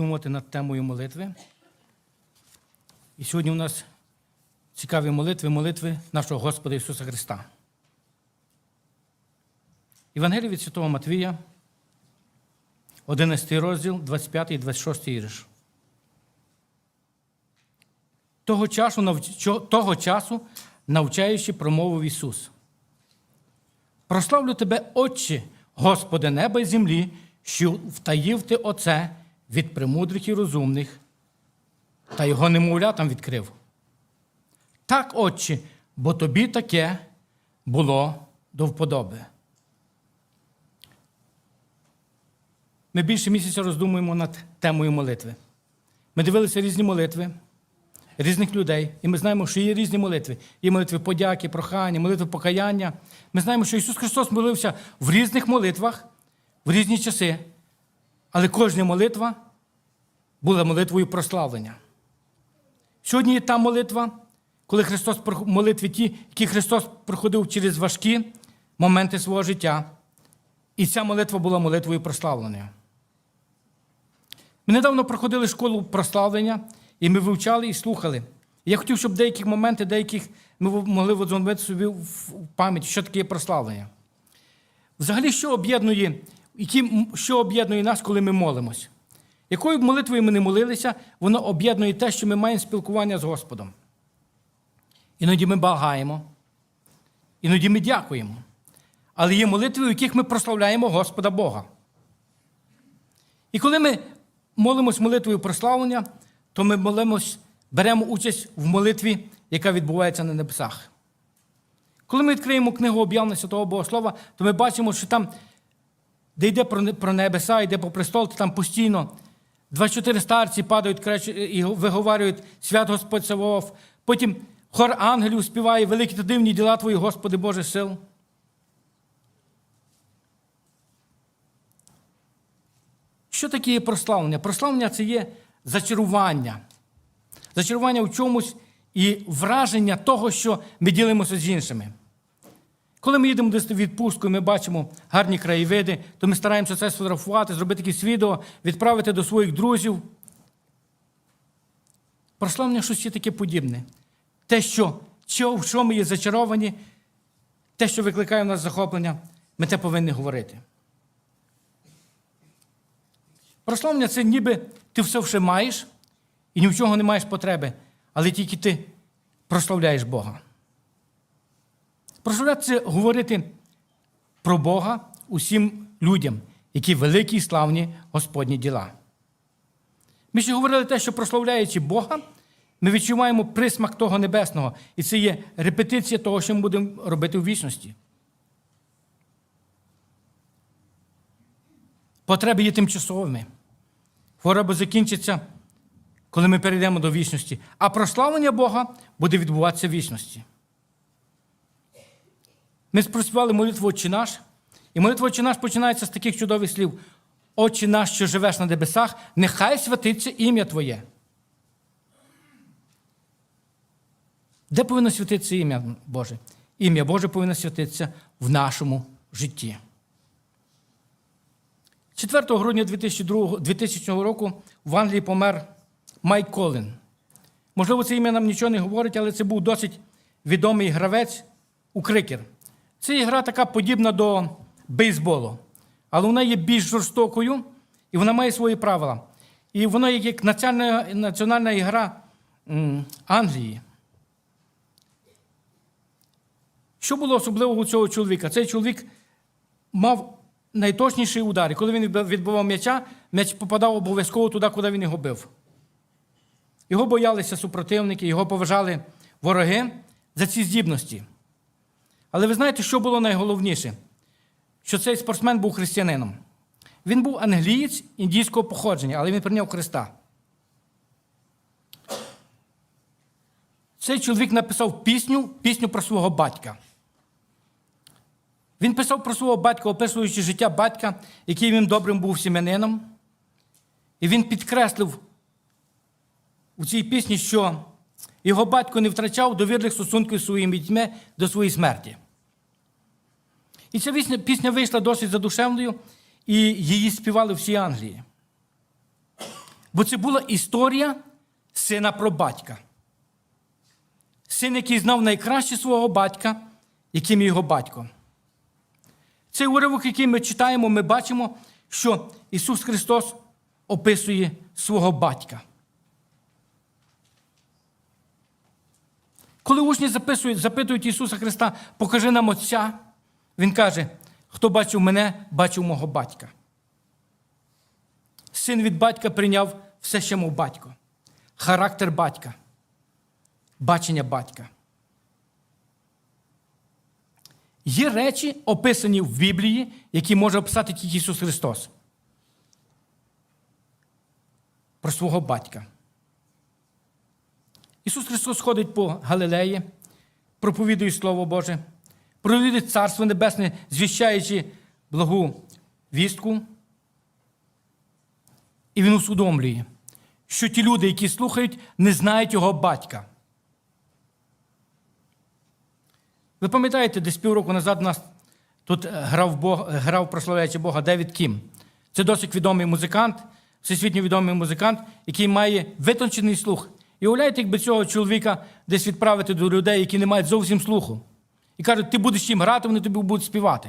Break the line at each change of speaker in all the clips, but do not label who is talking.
роздумувати над темою молитви. І сьогодні у нас цікаві молитви, молитви нашого Господа Ісуса Христа. Євангелія від Святого Матвія, 11 розділ, 25 і 26 вірш. Того часу, того часу, навчаючи, промовив Ісус. Прославлю тебе, Отче, Господи неба і землі, що втаїв ти оце від премудрих і розумних, та його немовлятам відкрив. Так, Отче, бо тобі таке було до вподоби. Ми більше місяця роздумуємо над темою молитви. Ми дивилися різні молитви різних людей, і ми знаємо, що є різні молитви. Є молитви подяки, прохання, молитви покаяння. Ми знаємо, що Ісус Христос молився в різних молитвах, в різні часи, але кожна молитва була молитвою прославлення. Сьогодні є та молитва, коли Христос молитви ті, які Христос проходив через важкі моменти свого життя. І ця молитва була молитвою прославлення. Ми недавно проходили школу прославлення, і ми вивчали і слухали. Я хотів, щоб деякі моменти, деяких ми могли водзонбити собі в пам'ять, що таке прославлення. Взагалі, що об'єднує, які, що об'єднує нас, коли ми молимось? Якою б молитвою ми не молилися, воно об'єднує те, що ми маємо спілкування з Господом. Іноді ми багаємо, іноді ми дякуємо. Але є молитви, у яких ми прославляємо Господа Бога. І коли ми молимось молитвою прославлення, то ми молимось, беремо участь в молитві, яка відбувається на небесах. Коли ми відкриємо книгу об'явлення Святого Богослова, то ми бачимо, що там, де йде про небеса, йде по престол, то там постійно 24 старці падають і виговорюють свят Господь Савов. Потім хор ангелів співає великі та дивні діла Твої, Господи Боже сил. Що таке є прославлення? Прославлення це є зачарування. Зачарування в чомусь і враження того, що ми ділимося з іншими. Коли ми їдемо десь відпустку і ми бачимо гарні краєвиди, то ми стараємося це сфотографувати, зробити якісь відео, відправити до своїх друзів. Прославлення щось є таке подібне. Те, що, в що ми є зачаровані, те, що викликає в нас захоплення, ми те повинні говорити. Прославлення це ніби ти все вже маєш і ні в чого не маєш потреби, але тільки ти прославляєш Бога. Прославляти це говорити про Бога усім людям, які великі і славні Господні діла. Ми ще говорили те, що прославляючи Бога, ми відчуваємо присмак того небесного, і це є репетиція того, що ми будемо робити у вічності. Потреби є тимчасовими. Хвороба закінчиться, коли ми перейдемо до вічності. А прославлення Бога буде відбуватися в вічності. Ми спроспівали молитву Отче наш, і молитва Отче наш починається з таких чудових слів. Отче наш, що живеш на небесах, нехай святиться ім'я Твоє. Де повинно святитися ім'я Боже? Ім'я Боже повинно святитися в нашому житті. 4 грудня 2000 року в Англії помер Майк Колін. Можливо, це ім'я нам нічого не говорить, але це був досить відомий гравець у крикер. Це гра така подібна до бейсболу, але вона є більш жорстокою і вона має свої правила. І вона є як національна, національна ігра Англії. Що було особливого у цього чоловіка? Цей чоловік мав найточніший удар. І коли він відбивав м'яча, м'яч попадав обов'язково туди, куди він його бив. Його боялися супротивники, його поважали вороги за ці здібності. Але ви знаєте, що було найголовніше? Що цей спортсмен був християнином. Він був англієць індійського походження, але він прийняв Христа. Цей чоловік написав пісню, пісню про свого батька. Він писав про свого батька, описуючи життя батька, який він добрим був сім'янином. І він підкреслив у цій пісні, що його батько не втрачав довірних стосунків зі своїми дітьми до своєї смерті. І ця пісня вийшла досить задушевною, і її співали всі Англії. Бо це була історія сина про батька. Син, який знав найкраще свого батька, яким є його батько. Цей уривок, який ми читаємо, ми бачимо, що Ісус Христос описує свого батька. Коли учні записують, запитують Ісуса Христа, покажи нам Отця, Він каже, хто бачив мене, бачив мого батька. Син від батька прийняв все, що мов батько. Характер батька, бачення батька. Є речі, описані в Біблії, які може описати тільки Ісус Христос. Про свого батька. Ісус Христос ходить по Галилеї, проповідує Слово Боже, проповідує Царство Небесне, звіщаючи благу вістку. І Він усвідомлює, що ті люди, які слухають, не знають його батька. Ви пам'ятаєте, десь півроку назад нас тут е, грав, Бог, грав прославляючи Бога Девід Кім. Це досить відомий музикант, всесвітньо відомий музикант, який має витончений слух. І уявляєте, якби цього чоловіка десь відправити до людей, які не мають зовсім слуху. І кажуть, ти будеш їм грати, вони тобі будуть співати.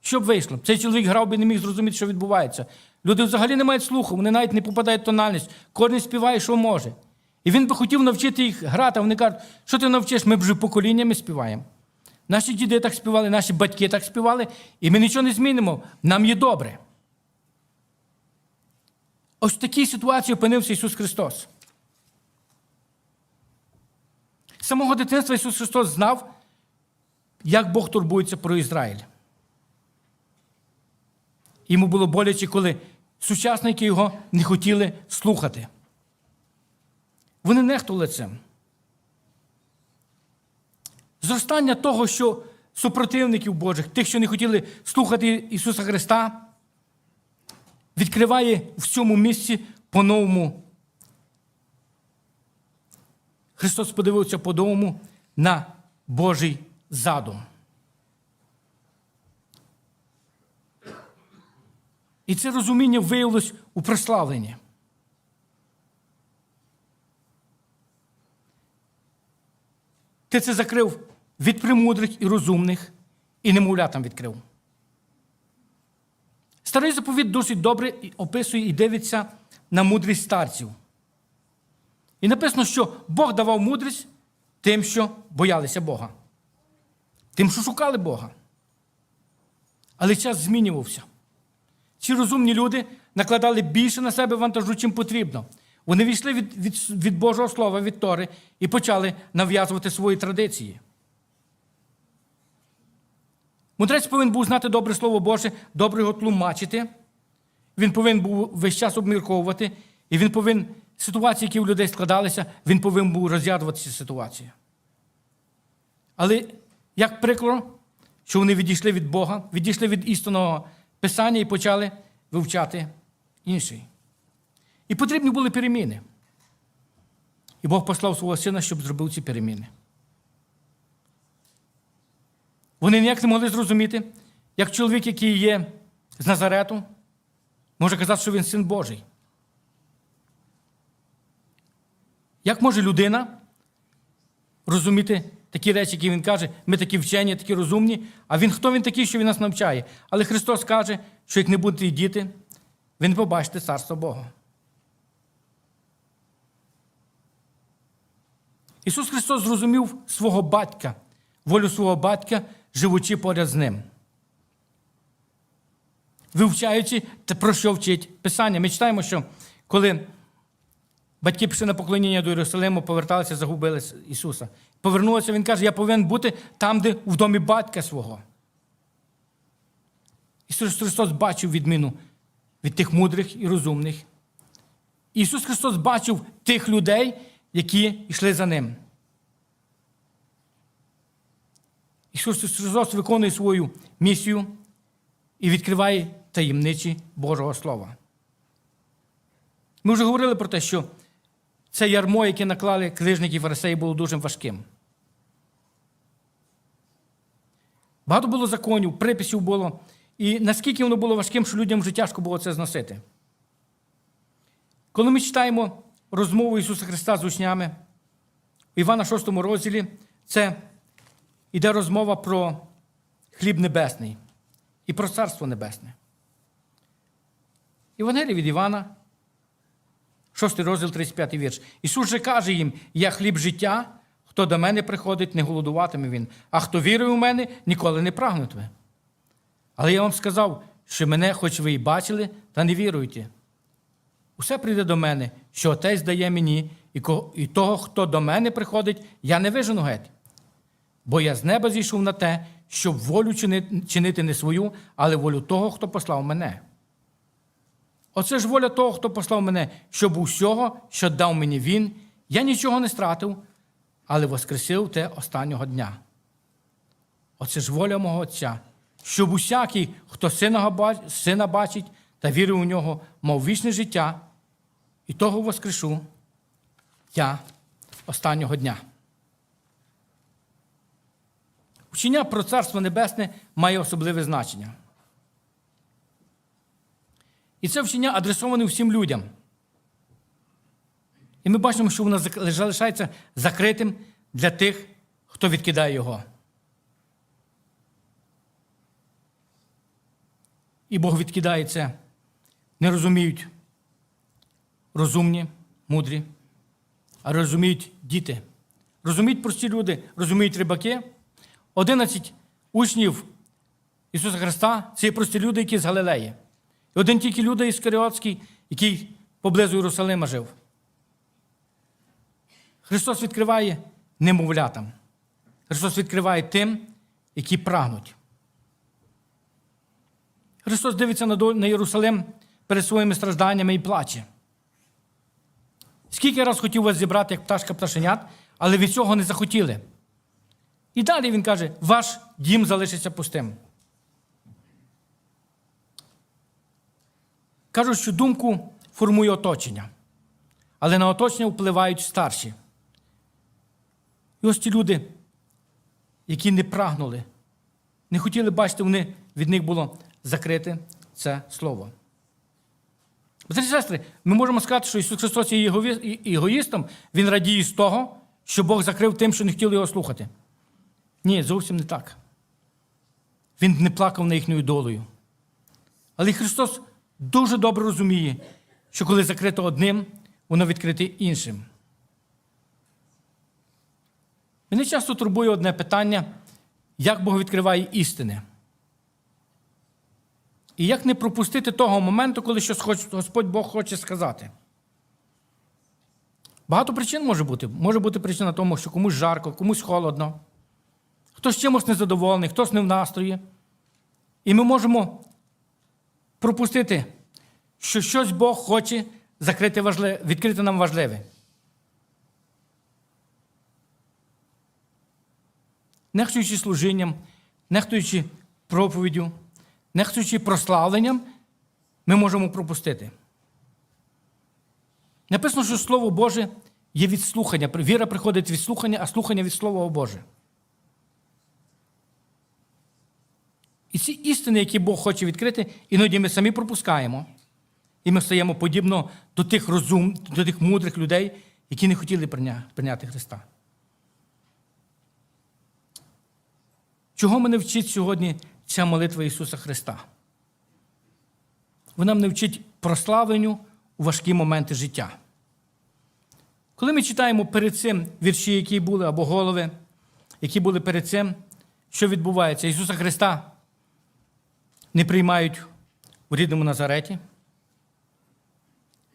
Що б вийшло? Цей чоловік грав би не міг зрозуміти, що відбувається. Люди взагалі не мають слуху, вони навіть не попадають в тональність. Кожен співає, що може. І він би хотів навчити їх грати, а вони кажуть, що ти навчиш, ми вже поколіннями співаємо. Наші діди так співали, наші батьки так співали, і ми нічого не змінимо. Нам є добре. Ось в такій ситуації опинився Ісус Христос. З самого дитинства Ісус Христос знав, як Бог турбується про Ізраїль. Йому було боляче, коли сучасники його не хотіли слухати. Вони нехтували цим. Зростання того, що супротивників Божих, тих, що не хотіли слухати Ісуса Христа, відкриває в цьому місці по-новому. Христос подивився по-новому на Божий задум. І це розуміння виявилось у прославленні. Ти це закрив від премудрих і розумних, і немовлятам відкрив. Старий заповіт досить добре описує і дивиться на мудрість старців. І написано, що Бог давав мудрість тим, що боялися Бога, тим, що шукали Бога. Але час змінювався. Ці розумні люди накладали більше на себе вантажу, чим потрібно. Вони війшли від, від, від Божого Слова, від Тори, і почали нав'язувати свої традиції. Мудрець повинен був знати добре Слово Боже, добре його тлумачити. Він повинен був весь час обмірковувати, і він повинен ситуації, які у людей складалися, він повинен був розрядувати ці ситуації. Але як прикро, що вони відійшли від Бога, відійшли від істинного Писання і почали вивчати інший. І потрібні були переміни. І Бог послав свого сина, щоб зробив ці переміни. Вони ніяк не могли зрозуміти, як чоловік, який є з Назарету, може казати, що він син Божий. Як може людина розуміти такі речі, які він каже, ми такі вчені, такі розумні, а він хто він такий, що він нас навчає? Але Христос каже, що як не будете діти, ви не побачите царство Бога. Ісус Христос зрозумів свого батька, волю свого батька, живучи поряд з ним. Вивчаючи про що вчить Писання. Ми читаємо, що коли батьки пішли на поклоніння до Єрусалиму, поверталися, загубили Ісуса. Повернулися, Він каже, я повинен бути там, де в домі батька свого. Ісус Христос бачив відміну від тих мудрих і розумних. Ісус Христос бачив тих людей, які йшли за ним. Ісус Христос виконує свою місію і відкриває таємничі Божого Слова. Ми вже говорили про те, що це ярмо, яке наклали книжники і фарисеї, було дуже важким. Багато було законів, приписів було. І наскільки воно було важким, що людям вже тяжко було це зносити. Коли ми читаємо розмову Ісуса Христа з учнями в Івана 6 розділі, це йде розмова про хліб небесний і про Царство Небесне. Євангелія від Івана, 6 розділ, 35 вірш. Ісус же каже їм: Я хліб життя, хто до мене приходить, не голодуватиме він, а хто вірує у мене, ніколи не прагнутиме. Але я вам сказав, що мене, хоч ви і бачили, та не віруєте. Усе прийде до мене, що отець дає мені, і того, хто до мене приходить, я не вижену геть. Бо я з неба зійшов на те, щоб волю чинити не свою, але волю того, хто послав мене. Оце ж воля того, хто послав мене, щоб усього, що дав мені він, я нічого не стратив, але воскресив те останнього дня. Оце ж воля мого Отця, щоб усякий, хто сина, бачить та вірить у нього, мав вічне життя, і того воскрешу я останнього дня. Вчення про Царство Небесне має особливе значення. І це вчення адресоване всім людям. І ми бачимо, що воно залишається закритим для тих, хто відкидає його. І Бог відкидає це. Не розуміють розумні, мудрі, а розуміють діти. Розуміють прості люди, розуміють рибаки. Одинадцять учнів Ісуса Христа це прості люди, які з Галилеї. Один тільки Люда Іскаріотський, який поблизу Єрусалима жив. Христос відкриває немовлятам. Христос відкриває тим, які прагнуть. Христос дивиться на Єрусалим перед своїми стражданнями і плаче. Скільки раз хотів вас зібрати, як пташка пташенят, але від цього не захотіли. І далі він каже: ваш дім залишиться пустим. Кажуть, що думку формує оточення, але на оточення впливають старші. І ось ті люди, які не прагнули, не хотіли бачити, вони, від них було закрите це слово. Брати і сестри, ми можемо сказати, що Ісус Христос є егоїстом, Він радіє з того, що Бог закрив тим, що не хотіли його слухати. Ні, зовсім не так. Він не плакав на їхньою долею. Але Христос дуже добре розуміє, що коли закрито одним, воно відкрите іншим. Мене часто турбує одне питання, як Бог відкриває істини. І як не пропустити того моменту, коли щось Господь Бог хоче сказати. Багато причин може бути. Може бути причина тому, що комусь жарко, комусь холодно, хтось чимось незадоволений, хтось не в настрої. І ми можемо пропустити, що щось Бог хоче закрити важливе, відкрити нам важливе. Нехтуючи служінням, нехтуючи проповіддю, нехтуючи прославленням, ми можемо пропустити. Написано, що Слово Боже є від слухання. Віра приходить від слухання, а слухання від Слова Боже. І ці істини, які Бог хоче відкрити, іноді ми самі пропускаємо. І ми стаємо подібно до тих розум, до тих мудрих людей, які не хотіли прийняти Христа. Чого мене вчить сьогодні ця молитва Ісуса Христа? Вона мене вчить прославленню у важкі моменти життя. Коли ми читаємо перед цим вірші, які були, або голови, які були перед цим, що відбувається? Ісуса Христа не приймають у рідному Назареті.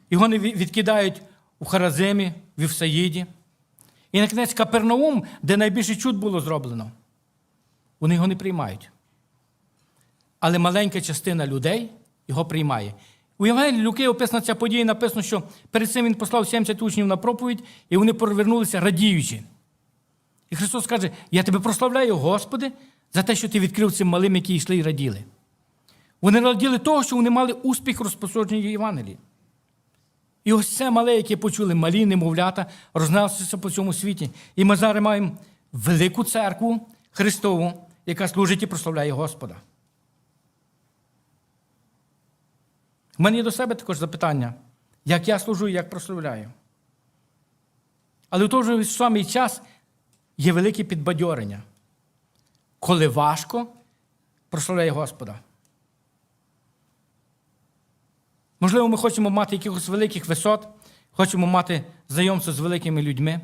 Його не відкидають у Харазимі, в Івсаїді. І на кінець Капернаум, де найбільше чуд було зроблено. Вони його не приймають. Але маленька частина людей його приймає. У Євангелії Люки описана ця подія, написано, що перед цим він послав 70 учнів на проповідь, і вони повернулися радіючи. І Христос каже: Я тебе прославляю, Господи, за те, що ти відкрив цим малим, які йшли і раділи. Вони раділи того, що вони мали успіх у розпосудженні Євангелії. І ось це мале, яке почули, малі немовлята, розносяться по цьому світі. І ми зараз маємо велику церкву Христову, яка служить і прославляє Господа. У мене є до себе також запитання. як я служу, як прославляю. Але в той же самий час є велике підбадьорення, коли важко прославляє Господа. Можливо, ми хочемо мати якихось великих висот, хочемо мати знайомство з великими людьми,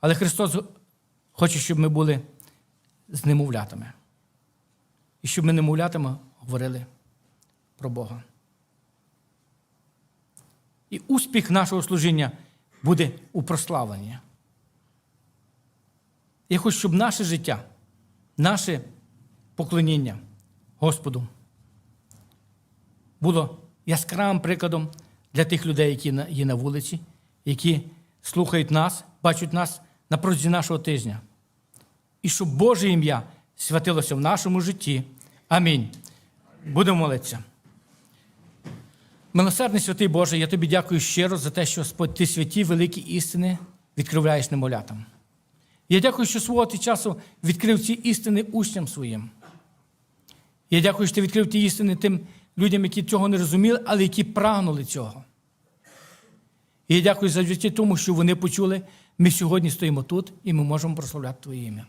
але Христос хоче, щоб ми були з немовлятами. І щоб ми немовлятами говорили про Бога. І успіх нашого служіння буде у прославленні. Я хочу, щоб наше життя, наше поклоніння Господу було яскравим прикладом для тих людей, які є на вулиці, які слухають нас, бачать нас на протязі нашого тижня. І щоб Боже ім'я святилося в нашому житті. Амінь. Будемо молитися. Милосердний святий Боже, я тобі дякую щиро за те, що Господь, ти святі великі істини відкривляєш немовлятам. Я дякую, що свого ти часу відкрив ці істини учням своїм. Я дякую, що ти відкрив ті істини тим людям, які цього не розуміли, але які прагнули цього. І я дякую за завдяки тому, що вони почули, ми сьогодні стоїмо тут і ми можемо прославляти Твоє ім'я.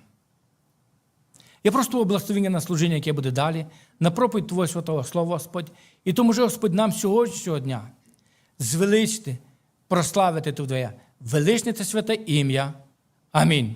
Я просто благословення на служіння, яке буде далі, на проповідь Твого святого Слова, Господь. І тому же, Господь, нам сьогоднішнього дня звеличити, прославити Твоє величне та святе ім'я. Амінь.